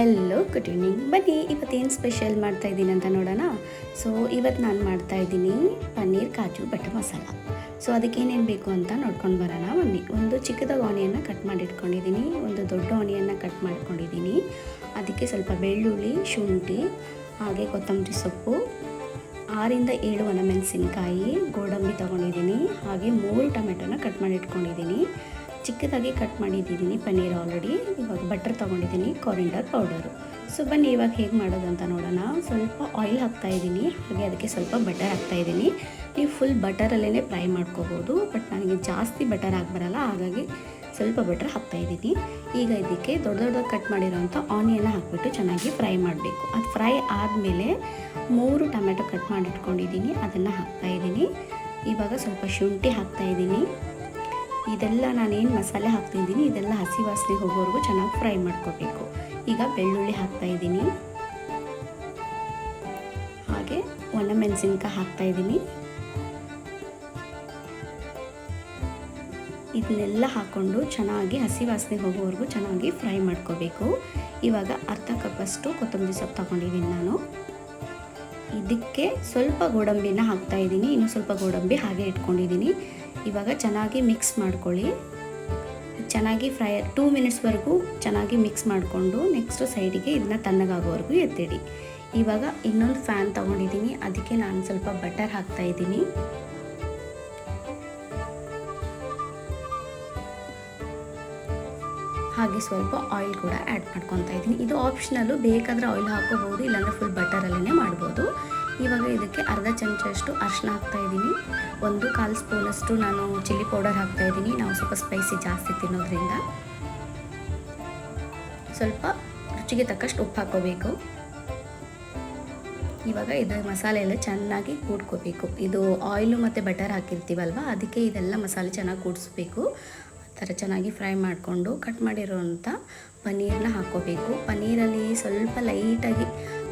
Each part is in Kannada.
ಹೆಲೋ ಗುಡ್ ಈವ್ನಿಂಗ್ ಬನ್ನಿ, ಇವತ್ತೇನು ಸ್ಪೆಷಲ್ ಮಾಡ್ತಾ ಇದ್ದೀನಿ ಅಂತ ನೋಡೋಣ? ಸೊ ಇವತ್ತು ನಾನು ಮಾಡ್ತಾ ಇದ್ದೀನಿ ಪನ್ನೀರ್ ಕಾಜು ಬಟರ್ ಮಸಾಲ. ಸೊ ಅದಕ್ಕೇನೇನು ಬೇಕು ಅಂತ ನೋಡ್ಕೊಂಡು ಬರೋಣ. ಬನ್ನಿ, ಒಂದು ಚಿಕ್ಕದಾಗಿ ಆನಿಯನ್ನ ಕಟ್ ಮಾಡಿ ಇಟ್ಕೊಂಡಿದ್ದೀನಿ ಒಂದು ದೊಡ್ಡ ಆನಿಯನ್ನು ಕಟ್ ಮಾಡ್ಕೊಂಡಿದ್ದೀನಿ ಅದಕ್ಕೆ ಸ್ವಲ್ಪ ಬೆಳ್ಳುಳ್ಳಿ, ಶುಂಠಿ, ಹಾಗೆ ಕೊತ್ತಂಬರಿ ಸೊಪ್ಪು, ಆರಿಂದ ಏಳು ಒಣಮೆಣಸಿನ್ಕಾಯಿ ಗೋಡಂಬಿ ತೊಗೊಂಡಿದ್ದೀನಿ, ಹಾಗೆ ಮೂರು ಟೊಮೆಟೊನ ಕಟ್ ಮಾಡಿ ಇಟ್ಕೊಂಡಿದ್ದೀನಿ ಚಿಕ್ಕದಾಗಿ ಕಟ್ ಮಾಡಿದ್ದೀನಿ ಪನ್ನೀರ್ ಆಲ್ರೆಡಿ ಇವಾಗ ಬಟರ್ ತೊಗೊಂಡಿದ್ದೀನಿ ಕೊರಿಂಡರ್ ಪೌಡರು ಸೊ ಬನ್ನಿ, ಇವಾಗ ಹೇಗೆ ಮಾಡೋದು ಅಂತ ನೋಡೋಣ. ಸ್ವಲ್ಪ ಆಯಿಲ್ ಹಾಕ್ತಾಯಿದ್ದೀನಿ ಹಾಗೆ ಅದಕ್ಕೆ ಸ್ವಲ್ಪ ಬಟರ್ ಹಾಕ್ತಾ ಇದ್ದೀನಿ. ನೀವು ಫುಲ್ ಬಟರಲ್ಲೇ ಫ್ರೈ ಮಾಡ್ಕೋಬೋದು ಬಟ್ ನನಗೆ ಜಾಸ್ತಿ ಬಟರ್ ಬರಲ್ಲ, ಹಾಗಾಗಿ ಸ್ವಲ್ಪ ಬಟರ್ ಹಾಕ್ತಾಯಿದ್ದೀನಿ ಈಗ ಇದಕ್ಕೆ ದೊಡ್ಡ ದೊಡ್ಡದಾಗಿ ಕಟ್ ಮಾಡಿರೋಂಥ ಆನಿಯನ್ನ ಹಾಕ್ಬಿಟ್ಟು ಚೆನ್ನಾಗಿ ಫ್ರೈ ಮಾಡಬೇಕು. ಅದು ಫ್ರೈ ಆದಮೇಲೆ ಮೂರು ಟೊಮೆಟೊ ಕಟ್ ಮಾಡಿಟ್ಕೊಂಡಿದ್ದೀನಿ, ಅದನ್ನು ಹಾಕ್ತಾಯಿದ್ದೀನಿ ಇವಾಗ ಸ್ವಲ್ಪ ಶುಂಠಿ ಹಾಕ್ತಾಯಿದ್ದೀನಿ ಇದೆಲ್ಲ ನಾನೇನು ಮಸಾಲೆ ಹಾಕ್ತಿದ್ದೀನಿ, ಇದೆಲ್ಲ ಹಸಿ ವಾಸನೆ ಹೋಗೋವರೆಗೂ ಚೆನ್ನಾಗಿ ಫ್ರೈ ಮಾಡ್ಕೋಬೇಕು. ಈಗ ಬೆಳ್ಳುಳ್ಳಿ ಹಾಕ್ತಾಯಿದ್ದೀನಿ ಹಾಗೆ ಒಣ ಮೆಣಸಿನ್ಕಾಯಿ ಹಾಕ್ತಾಯಿದ್ದೀನಿ ಇದನ್ನೆಲ್ಲ ಹಾಕ್ಕೊಂಡು ಚೆನ್ನಾಗಿ ಹಸಿ ವಾಸನೆ ಹೋಗೋವರೆಗೂ ಚೆನ್ನಾಗಿ ಫ್ರೈ ಮಾಡ್ಕೋಬೇಕು. ಇವಾಗ ಅರ್ಧ ಕಪ್ಪಷ್ಟು ಕೊತ್ತಂಬರಿ ಸೊಪ್ಪು ತಗೊಂಡಿದ್ದೀನಿ ನಾನು. ಇದಕ್ಕೆ ಸ್ವಲ್ಪ ಗೋಡಂಬಿನ ಹಾಕ್ತಾ ಇದ್ದೀನಿ. ಇನ್ನು ಸ್ವಲ್ಪ ಗೋಡಂಬಿ ಹಾಗೆ ಇಟ್ಕೊಂಡಿದ್ದೀನಿ. ಇವಾಗ ಚೆನ್ನಾಗಿ ಮಿಕ್ಸ್ ಮಾಡ್ಕೊಳ್ಳಿ. ಚೆನ್ನಾಗಿ ಫ್ರೈ ಟೂ ಮಿನಿಟ್ಸ್ವರೆಗೂ ಚೆನ್ನಾಗಿ ಮಿಕ್ಸ್ ಮಾಡಿಕೊಂಡು ನೆಕ್ಸ್ಟು ಸೈಡಿಗೆ ಇದನ್ನ ತಣ್ಣಗಾಗೋವರೆಗೂ ಎತ್ತಿಡಿ. ಇವಾಗ ಇನ್ನೊಂದು ಫ್ಯಾನ್ ತೊಗೊಂಡಿದ್ದೀನಿ. ಅದಕ್ಕೆ ನಾನು ಸ್ವಲ್ಪ ಬಟರ್ ಹಾಕ್ತಾ ಹಾಗೆ ಸ್ವಲ್ಪ ಆಯಿಲ್ ಕೂಡ ಆ್ಯಡ್ ಮಾಡ್ಕೊತಾ ಇದ್ದೀನಿ. ಇದು ಆಪ್ಷನಲ್ಲು ಬೇಕಾದರೆ ಆಯಿಲ್ ಹಾಕೋಬೋದು ಇಲ್ಲಾಂದರೆ ಫುಲ್ ಬಟರಲ್ಲೇ ಮಾಡ್ಬೋದು. ಇವಾಗ ಇದಕ್ಕೆ ಅರ್ಧ ಚಮಚಷ್ಟು ಅರಿಶಿನ ಹಾಕ್ತಾಯಿದ್ದೀನಿ ಒಂದು ಕಾಲು ಸ್ಪೂನಷ್ಟು ನಾನು ಚಿಲ್ಲಿ ಪೌಡರ್ ಹಾಕ್ತಾಯಿದ್ದೀನಿ ನಾವು ಸ್ವಲ್ಪ ಸ್ಪೈಸಿ ಜಾಸ್ತಿ ತಿನ್ನೋದ್ರಿಂದ. ಸ್ವಲ್ಪ ರುಚಿಗೆ ತಕ್ಕಷ್ಟು ಉಪ್ಪು ಹಾಕೋಬೇಕು. ಇವಾಗ ಇದು ಮಸಾಲೆ ಎಲ್ಲ ಚೆನ್ನಾಗಿ ಕೂಡ್ಕೋಬೇಕು. ಇದು ಆಯಿಲು ಮತ್ತು ಬಟರ್ ಹಾಕಿರ್ತೀವಲ್ವ, ಅದಕ್ಕೆ ಇದೆಲ್ಲ ಮಸಾಲೆ ಚೆನ್ನಾಗಿ ಕೂಡಿಸ್ಬೇಕು. ಥರ ಚೆನ್ನಾಗಿ ಫ್ರೈ ಮಾಡಿಕೊಂಡು ಕಟ್ ಮಾಡಿರೋವಂಥ ಪನ್ನೀರನ್ನ ಹಾಕ್ಕೋಬೇಕು. ಪನ್ನೀರಲ್ಲಿ ಸ್ವಲ್ಪ ಲೈಟಾಗಿ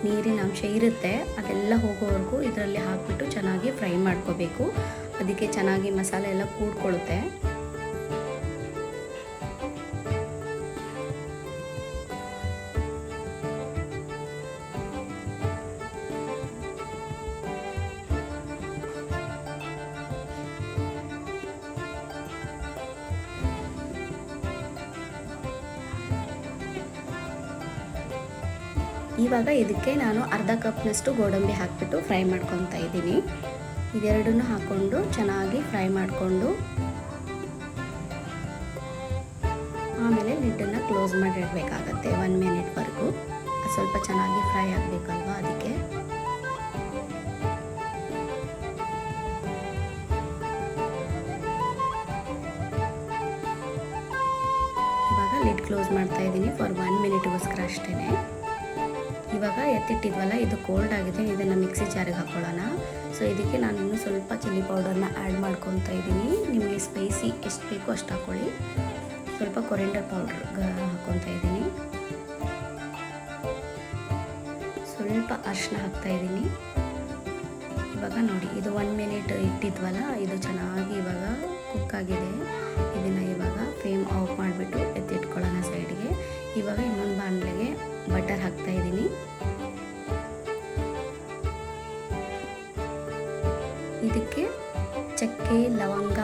ನೀರಿನ ಅಂಶ ಇರುತ್ತೆ. ಅದೆಲ್ಲ ಹೋಗೋವರೆಗೂ ಇದರಲ್ಲಿ ಹಾಕಿಬಿಟ್ಟು ಚೆನ್ನಾಗಿ ಫ್ರೈ ಮಾಡ್ಕೋಬೇಕು. ಅದಕ್ಕೆ ಚೆನ್ನಾಗಿ ಮಸಾಲೆ ಎಲ್ಲ ಕೂಡ್ಕೊಳ್ಳುತ್ತೆ. ಇವಾಗ ಇದಕ್ಕೆ ನಾನು ಅರ್ಧ ಕಪ್ನಷ್ಟು ಗೋಡಂಬಿ ಹಾಕಿಬಿಟ್ಟು ಫ್ರೈ ಮಾಡ್ಕೊತಾ ಇದ್ದೀನಿ. ಇದೆರಡನ್ನು ಹಾಕ್ಕೊಂಡು ಚೆನ್ನಾಗಿ ಫ್ರೈ ಮಾಡಿಕೊಂಡು ಆಮೇಲೆ ಲಿಡ್ಡನ್ನು ಕ್ಲೋಸ್ ಮಾಡಿಡಬೇಕಾಗತ್ತೆ ಒನ್ ಮಿನಿಟ್ವರೆಗೂ ಸ್ವಲ್ಪ ಚೆನ್ನಾಗಿ ಫ್ರೈ ಆಗಬೇಕಲ್ವ ಅದಕ್ಕೆ. ಇವಾಗ ಲಿಡ್ ಕ್ಲೋಸ್ ಮಾಡ್ತಾ ಇದ್ದೀನಿ ಫಾರ್ ಒನ್ ಮಿನಿಟ್ಗೋಸ್ಕರ ಅಷ್ಟೇ ಇವಾಗ ಎತ್ತಿಟ್ಟಿದ್ವಲ್ಲ, ಇದು ಕೋಲ್ಡ್ ಆಗಿದೆ, ಇದನ್ನು ಮಿಕ್ಸಿ ಜಾರಿಗೆ ಹಾಕೊಳ್ಳೋಣ. ಸೊ ಇದಕ್ಕೆ ನಾನು ಇನ್ನೂ ಸ್ವಲ್ಪ ಚಿಲ್ಲಿ ಪೌಡರ್ನ ಆ್ಯಡ್ ಮಾಡ್ಕೊತಾ ಇದ್ದೀನಿ. ನಿಮಗೆ ಸ್ಪೈಸಿ ಎಷ್ಟು ಬೇಕೋ ಅಷ್ಟು ಹಾಕ್ಕೊಳ್ಳಿ ಸ್ವಲ್ಪ ಕೊರೆಂಡರ್ ಪೌಡ್ರ್ ಹಾಕ್ಕೊತಾ ಇದ್ದೀನಿ. ಸ್ವಲ್ಪ ಅರಿಶಿನ ಹಾಕ್ತಾ ಇದ್ದೀನಿ. ಇವಾಗ ನೋಡಿ, ಇದು ಒನ್ ಮಿನಿಟ್ ಇಟ್ಟಿದ್ವಲ್ಲ, ಇದು ಚೆನ್ನಾಗಿ ಇವಾಗ ಕುಕ್ ಆಗಿದೆ. ಇದನ್ನು ಇವಾಗ ಫ್ಲೇಮ್ ಆಫ್ ಮಾಡಿಬಿಟ್ಟು ಎತ್ತಿಟ್ಕೊಳ್ಳೋಣ ಸೈಡ್ಗೆ ಇವಾಗ ಇನ್ನೊಂದು ಬಾಣಲೆಗೆ ಬಟರ್ ಹಾಕ್ತಾ ಇದ್ದೀನಿ. ಇದಕ್ಕೆ ಚಕ್ಕೆ, ಲವಂಗ,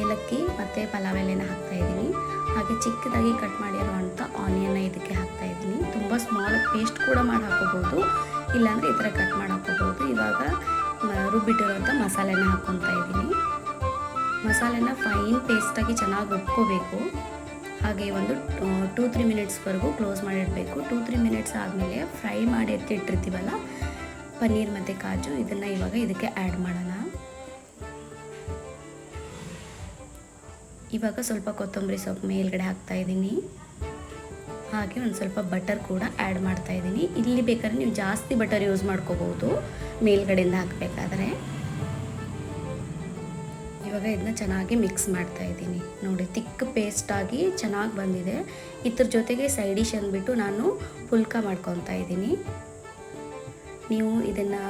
ಏಲಕ್ಕಿ ಮತ್ತು ಪಲಾವ್ ಎಲೆನ ಹಾಕ್ತಾ ಇದ್ದೀನಿ. ಹಾಗೆ ಚಿಕ್ಕದಾಗಿ ಕಟ್ ಮಾಡಿರುವಂಥ ಆನಿಯನ್ನ ಇದಕ್ಕೆ ಹಾಕ್ತಾ ಇದ್ದೀನಿ. ತುಂಬ ಸ್ಮಾಲ್ ಪೇಸ್ಟ್ ಕೂಡ ಮಾಡಿ ಹಾಕೋಬೋದು ಇಲ್ಲಾಂದರೆ ಈ ಥರ ಕಟ್ ಮಾಡಿ ಹಾಕೋಬೋದು ಇವಾಗ ರುಬ್ಬಿಟ್ಟಿರುವಂಥ ಮಸಾಲೆನ ಹಾಕ್ಕೊತಾ ಇದ್ದೀನಿ. ಮಸಾಲೆನ ಫೈನ್ ಪೇಸ್ಟಾಗಿ ಚೆನ್ನಾಗಿ ರುಬ್ಕೋಬೇಕು. ಹಾಗೆ ಒಂದು ಟೂ ತ್ರೀ ಮಿನಿಟ್ಸ್ವರೆಗೂ ಕ್ಲೋಸ್ ಮಾಡಿಡಬೇಕು. ಟೂ ತ್ರೀ ಮಿನಿಟ್ಸ್ ಆದಮೇಲೆ ಫ್ರೈ ಮಾಡಿ ಎತ್ತಿಟ್ಟಿರ್ತೀವಲ್ಲ ಪನ್ನೀರ್ ಮತ್ತು ಕಾಜು, ಇದನ್ನು ಇವಾಗ ಇದಕ್ಕೆ ಆ್ಯಡ್ ಮಾಡೋಣ. ಇವಾಗ ಸ್ವಲ್ಪ ಕೊತ್ತಂಬರಿ ಸೊಪ್ಪು ಮೇಲ್ಗಡೆ ಹಾಕ್ತಾ ಇದ್ದೀನಿ. ಹಾಗೆ ಒಂದು ಸ್ವಲ್ಪ ಬಟರ್ ಕೂಡ ಆ್ಯಡ್ ಮಾಡ್ತಾ ಇದ್ದೀನಿ. ಇಲ್ಲಿ ಬೇಕಾದ್ರೆ ನೀವು ಜಾಸ್ತಿ ಬಟರ್ ಯೂಸ್ ಮಾಡ್ಕೋಬೋದು ಮೇಲ್ಗಡೆಯಿಂದ ಹಾಕಬೇಕಾದ್ರೆ. ಇವಾಗ ಇದನ್ನ ಚೆನ್ನಾಗಿ ಮಿಕ್ಸ್ ಮಾಡ್ತಾ ಇದ್ದೀನಿ. ನೋಡಿ ತಿಕ್ಕ ಪೇಸ್ಟಾಗಿ ಚೆನ್ನಾಗಿ ಬಂದಿದೆ. ಇದ್ರ ಜೊತೆಗೆ ಸೈಡ್ ಡಿಶ್ ಅಂದ್ಬಿಟ್ಟು ನಾನು ಪುಲ್ಕ ಮಾಡ್ಕೊತಾ ಇದ್ದೀನಿ. ನೀವು ಇದನ್ನು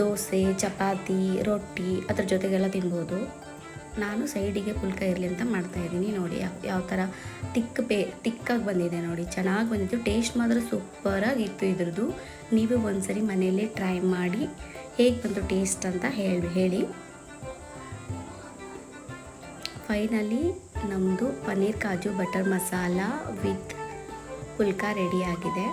ದೋಸೆ, ಚಪಾತಿ, ರೊಟ್ಟಿ ಅದ್ರ ಜೊತೆಗೆಲ್ಲ ತಿನ್ಬೋದು. ನಾನು ಸೈಡಿಗೆ ಪುಲ್ಕ ಇರಲಿ ಅಂತ ಮಾಡ್ತಾ ಇದ್ದೀನಿ. ನೋಡಿ, ಯಾವ ಥರ ತಿಕ್ಕ ಪೇ ತಿಕ್ಕಾಗಿ ಬಂದಿದೆ ನೋಡಿ. ಚೆನ್ನಾಗಿ ಬಂದಿತ್ತು. ಟೇಸ್ಟ್ ಮಾತ್ರ ಸೂಪರಾಗಿತ್ತು ಇದ್ರದ್ದು. ನೀವು ಒಂದ್ಸರಿ ಮನೆಯಲ್ಲೇ ಟ್ರೈ ಮಾಡಿ ಹೇಗೆ ಬಂತು ಟೇಸ್ಟ್ ಅಂತ ಹೇಳಿ ಹೇಳಿ. ಫೈನಲಿ ನಮ್ಮದು ಪನ್ನೀರ್ ಕಾಜು ಬಟರ್ ಮಸಾಲ ವಿತ್ ಪುಲ್ಕ ರೆಡಿಯಾಗಿದೆ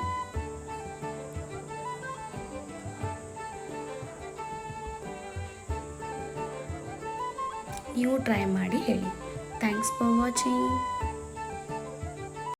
ನೀವು ಟ್ರೈ ಮಾಡಿ ಹೇಳಿ. Thanks for watching.